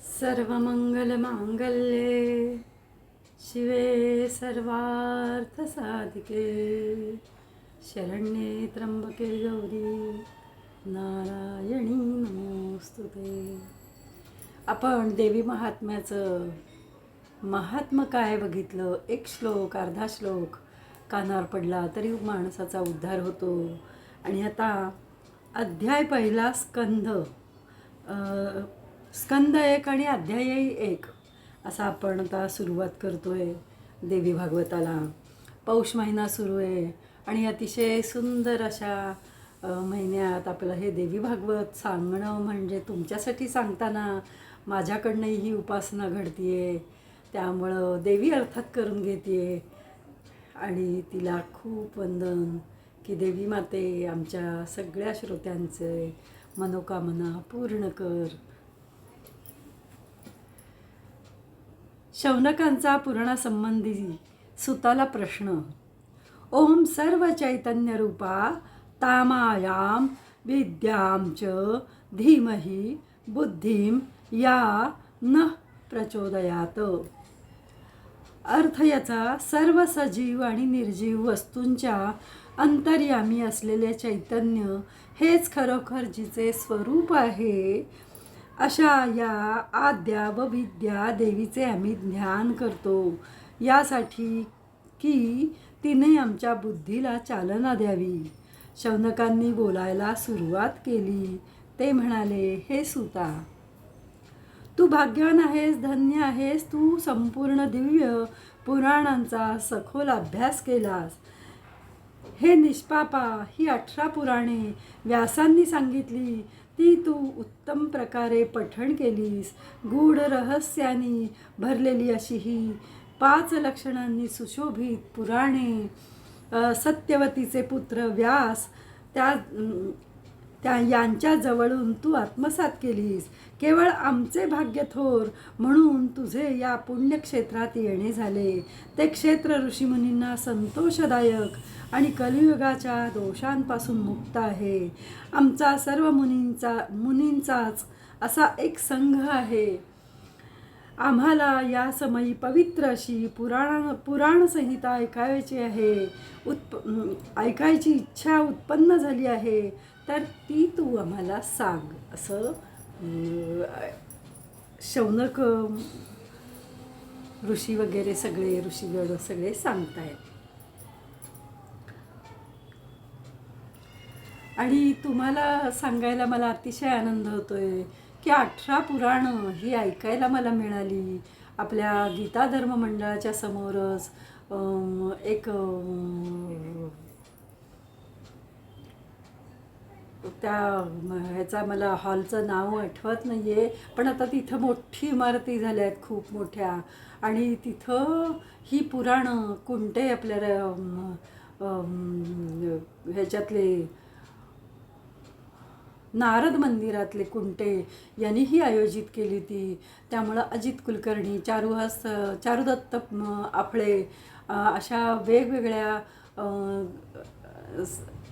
सर्वमङ्गलमाङ्गल्ये शिवे सर्वार्थसाधिके। शरण्ये त्र्यंबके गौरी नारायणी नमोस्तुते आपण देवी महात्म्याचं महात्म काय बघितलं? एक श्लोक अर्धा श्लोक कानावर पडला तरी माणसाचा उद्धार होतो. आणि आता अध्याय पहिला स्कंध स्कंद एक आणि अध्यायही एक. असा आपण आता सुरुवात करतोय देवी भागवताला. पौष महिना सुरू आहे आणि अतिशय सुंदर अशा महिन्यात आपलं हे देवी भागवत सांगणं म्हणजे तुमच्यासाठी सांगताना माझ्याकडनंही ही उपासना घडतीये. त्यामुळं देवी अर्थात करून घेते आणि तिला खूप वंदन की देवी माते आमच्या सगळ्या श्रोत्यांचे मनोकामना पूर्ण कर. शौनकांचा पुराणासंबंधी सुताला प्रश्न. ओम सर्व चैतन्य रूपा तामायाम विद्याम च धीमहि बुद्धिम या न प्रचोदयात. अर्थ याचा सर्व सजीव आणि निर्जीव वस्तूंच्या अंतर्यामी असलेले चैतन्य हेच खरोखर जिचे स्वरूप आहे अशा या आद्या व विद्या देवीचे आम्ही ध्यान करतो. यासाठी की तिने आमच्या बुद्धीला चालना द्यावी. शौनकांनी बोलायला सुरुवात केली. ते म्हणाले हे सुता तू भाग्यवान आहेस धन्य आहेस तू संपूर्ण दिव्य पुराणांचा सखोल अभ्यास केलास. हे निष्पापा ही अठरा पुराणे व्यासांनी सांगितली. ती तू उत्तम प्रकारे पठण केलीस. गूढ रहस्यानी भरलेली अशी ही पाच लक्षणांनी सुशोभित पुराणे सत्यवतीचे पुत्र व्यास त्या त्या यांच्या जवळून तू आत्मसात केलीस. केवळ आमचे भाग्य थोर म्हणून तुझे या पुण्यक्षेत्रात येणे झाले. ते क्षेत्र ऋषीमुनींना संतोषदायक आणि कलियुगाच्या दोषांपासून मुक्त आहे. आमचा सर्व मुनींचा मुनींचाच असा एक संघ आहे. आम्हाला या समयी पवित्र अशी पुराण पुराणसंहिता ऐकायची आहे. उत्प ऐकायची इच्छा उत्पन्न झाली आहे. तर ती तू आम्हाला सांग. असं शौनक ऋषी वगैरे सगळे ऋषीगण सगळे सांगतायत. आणि तुम्हाला सांगायला मला अतिशय आनंद होतोय. की अठरा पुराणं ही ऐकायला मला मिळाली. आपल्या गीता धर्म मंडळाच्या समोरच एक त्या ह्याचा मला हॉलचं नाव आठवत नाही आहे पण आता तिथं मोठी इमारती झाल्या आहेत खूप मोठ्या. आणि तिथं ही पुराणं कोणते आपल्या ह्याच्यातले नारद मंदिरातले कुंटे यांनीही आयोजित केली ती. त्यामुळं अजित कुलकर्णी चारुहास चारुदत्त आफळे आपळे अशा वेगवेगळ्या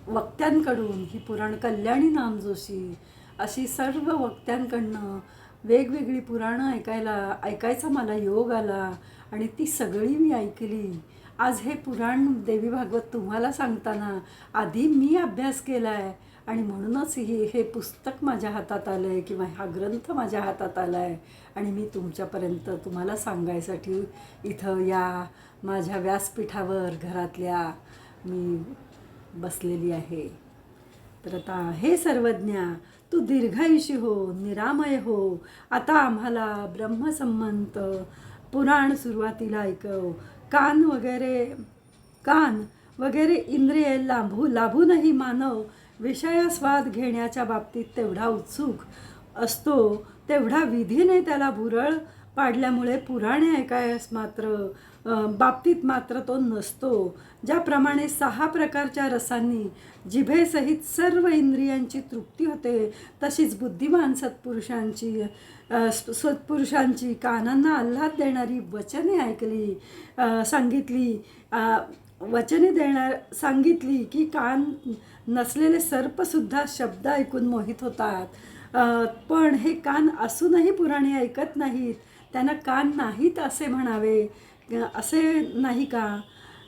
वक्त्यांकडून ही पुराण कल्याणी नाम जोशी अशी सर्व वक्त्यांकडनं वेगवेगळी पुराणं ऐकायला ऐकायचा मला योग आला आणि ती सगळी मी ऐकली. आज हे पुराण देवी भागवत तुम्हाला सांगताना आधी मी अभ्यास केला आहे आणि म्हणूनच ही हे पुस्तक माझ्या हातात आलं आहे किंवा हा ग्रंथ माझ्या हातात आला आहे आणि मी तुमच्यापर्यंत तुम्हाला सांगायसाठी इथं या माझ्या व्यासपीठावर घरातल्या मी बसलेली आहे. तर आता हे सर्वज्ञा तू दीर्घायुषी हो निरामय हो. आता आम्हाला ब्रह्मसंमंत पुराण सुरुवातीला ऐकव. कान वगैरे कान वगैरे इंद्रिय लाभू लाभूनही मानव विषयास्वाद घेण्याच्या बाबतीत तेवढा उत्सुक असतो तेवढा विधीने त्याला भुरळ पाडल्यामुळे पुराणे ऐकायस मात्र बाबतीत मात्र तो नसतो. ज्याप्रमाणे सहा प्रकारच्या रसांनी जिभेसहित सर्व इंद्रियांची तृप्ती होते तशीच बुद्धिमान सत्पुरुषांची सत्पुरुषांची कानांना आल्हाद देणारी वचने ऐकली सांगितली वचने देणार सांगितली की कान नसलेले सर्पसुद्धा शब्द ऐकून मोहित होतात. पण हे कान असूनही पुराणे ऐकत नाहीत. त्यांना कान नाहीत असे म्हणावे. असे नाही का?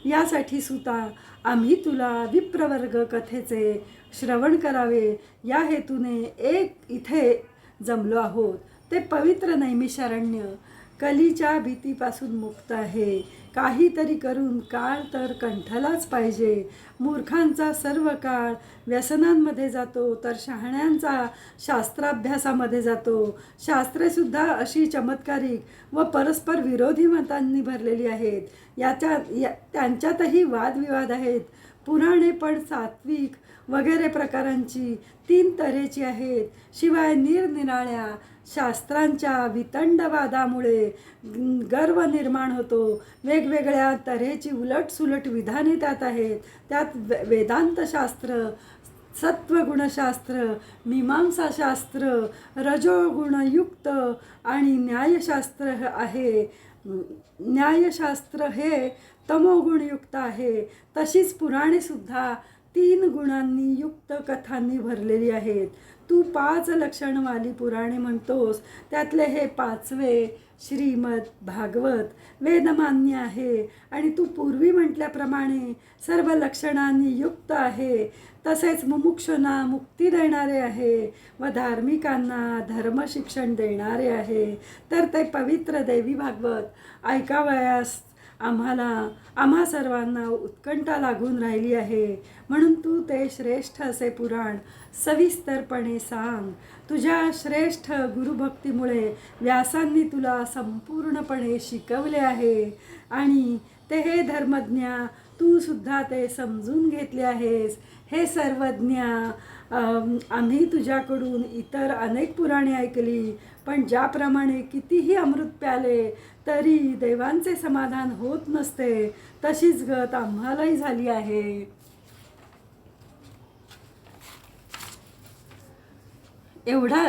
यासाठी सुता आम्ही तुला विप्रवर्ग कथेचे श्रवण करावे. या हेतूने एक इथे जमलो आहोत. ते पवित्र नैमिषारण्य कलीच्या भीतीपासून मुक्त आहे. काहीतरी करून काळ तर कंठलाच पाहिजे. मूर्खांचा सर्व काळ व्यसनांमध्ये जातो तर शहाण्यांचा शास्त्राभ्यासामध्ये जातो. शास्त्रेसुद्धा अशी चमत्कारिक व परस्पर विरोधी मतांनी भरलेली आहेत. याच्या या त्यांच्यातही वादविवाद आहेत. पुराणे पण सात्विक वगैरे प्रकारांची तीन तऱ्हेची आहेत. शिवाय निरनिराळ्या शास्त्रांच्या वितंडवादामुळे गर्व निर्माण होतो. वेगवेगळ्या तऱ्हेची उलटसुलट विधाने त्यात आहेत. त्यात वेदांतशास्त्र सत्वगुणशास्त्र मीमांसाशास्त्र रजोगुणयुक्त आणि न्यायशास्त्र आहे. न्यायशास्त्र हे तमोगुणयुक्त आहे. तशीच पुराणेसुद्धा तीन गुणांनी युक्त कथांनी भरलेली आहेत. तू पाच लक्षणवाली पुराणे म्हणतोस. त्यातले हे पाचवे श्रीमद भागवत वेदमान्य आहे. आणि तू पूर्वी म्हटल्याप्रमाणे सर्व लक्षणांनी युक्त आहे. तसेच मुमुक्षुना मुक्ती देणारे आहे. व धार्मिकांना धर्मशिक्षण देणारे आहे. तर ते पवित्र देवी भागवत ऐकावयास आम्हाला आम्हा सर्वांना उत्कंठा लागून राहिली आहे. म्हणून तू ते श्रेष्ठ असे पुराण सविस्तरपणे सांग. तुझ्या श्रेष्ठ गुरुभक्तीमुळे व्यासांनी तुला संपूर्णपणे शिकवले आहे. आणि ते हे धर्मज्ञा तू सुद्धा ते समजून घेतले आहेस. हे सर्वज्ञ आम्ही तुझ्याकडून इतर अनेक पुराणे ऐकली पण ज्याप्रमाणे कितीही अमृत प्याले तरी देवांचे समाधान होत नसते. तशीच गत आम्हालाही झाली आहे. एवढा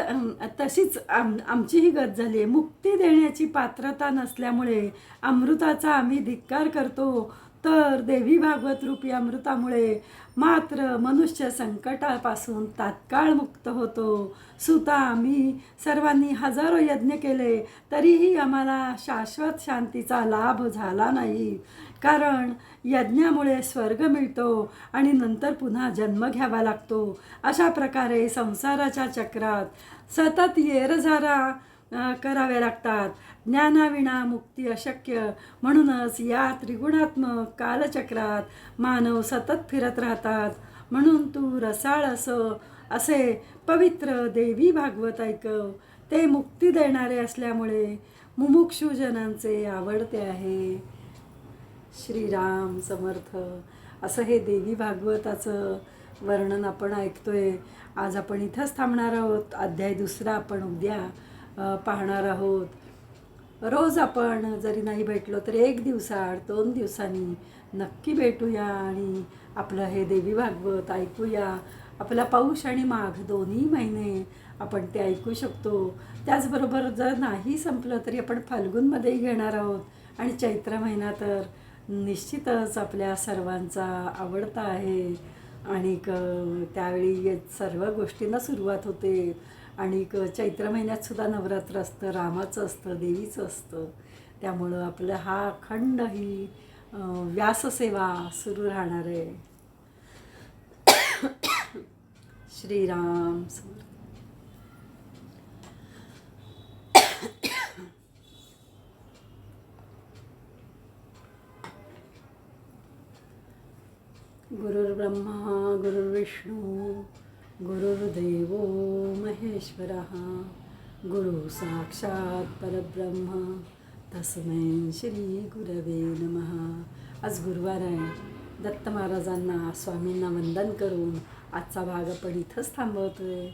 तशीच आम आमचीही गत झाली आहे. मुक्ती देण्याची पात्रता नसल्यामुळे अमृताचा आम्ही धिक्कार करतो. तर देवी भागवत रूपी अमृतामुळे मात्र मनुष्य संकटापासून तात्काळ मुक्त होतो. सुता आम्ही सर्वांनी हजारो यज्ञ केले तरीही आम्हाला शाश्वत शांतीचा लाभ झाला नाही. कारण यज्ञामुळे स्वर्ग मिळतो आणि नंतर पुन्हा जन्म घ्यावा लागतो. अशा प्रकारे संसाराच्या चक्रात सतत येरझारा कराव्या लागतात. ज्ञानाविना मुक्ती अशक्य. म्हणूनच या त्रिगुणात्मक कालचक्रात मानव सतत फिरत राहतात. म्हणून तू रसाळ असं असे पवित्र देवी भागवत ऐकव ते मुक्ती देणारे असल्यामुळे मुमुक्षुजनांचे आवडते आहे. श्रीराम समर्थ. असं हे देवी भागवताचं वर्णन आपण ऐकतोय. आज आपण इथंच थांबणार आहोत. अध्याय दुसरा आपण उद्या पाहणार आहोत. रोज आपण जरी नाही भेटलो तर एक दिवसाआड दोन दिवसांनी नक्की भेटूया आणि आपलं हे देवी भागवत ऐकूया. आपला पाऊस आणि माघ दोन्ही महिने आपण ते ऐकू शकतो. त्याचबरोबर जर नाही संपलं तरी आपण फाल्गुनमध्येही घेणार आहोत. आणि चैत्र महिना तर निश्चितच आपल्या सर्वांचा आवडता आहे. आणि त्यावेळी सर्व गोष्टींना सुरुवात होते. आणि चैत्र महिन्यात सुद्धा नवरात्र असतं रामाचं असतं देवीचं असतं. त्यामुळं आपलं हा अखंड ही व्याससेवा सुरू राहणार आहे. श्रीराम गुरुर्ब्रह्मा गुरुर्विष्णू गुरुर्देव महेश्वरः गुरु साक्षात परब्रह्म तस्मै श्री गुरवे नमः. आज गुरुवार आहे. दत्त महाराजांना स्वामींना वंदन करून आजचा भाग आपण इथंच थांबवतोय.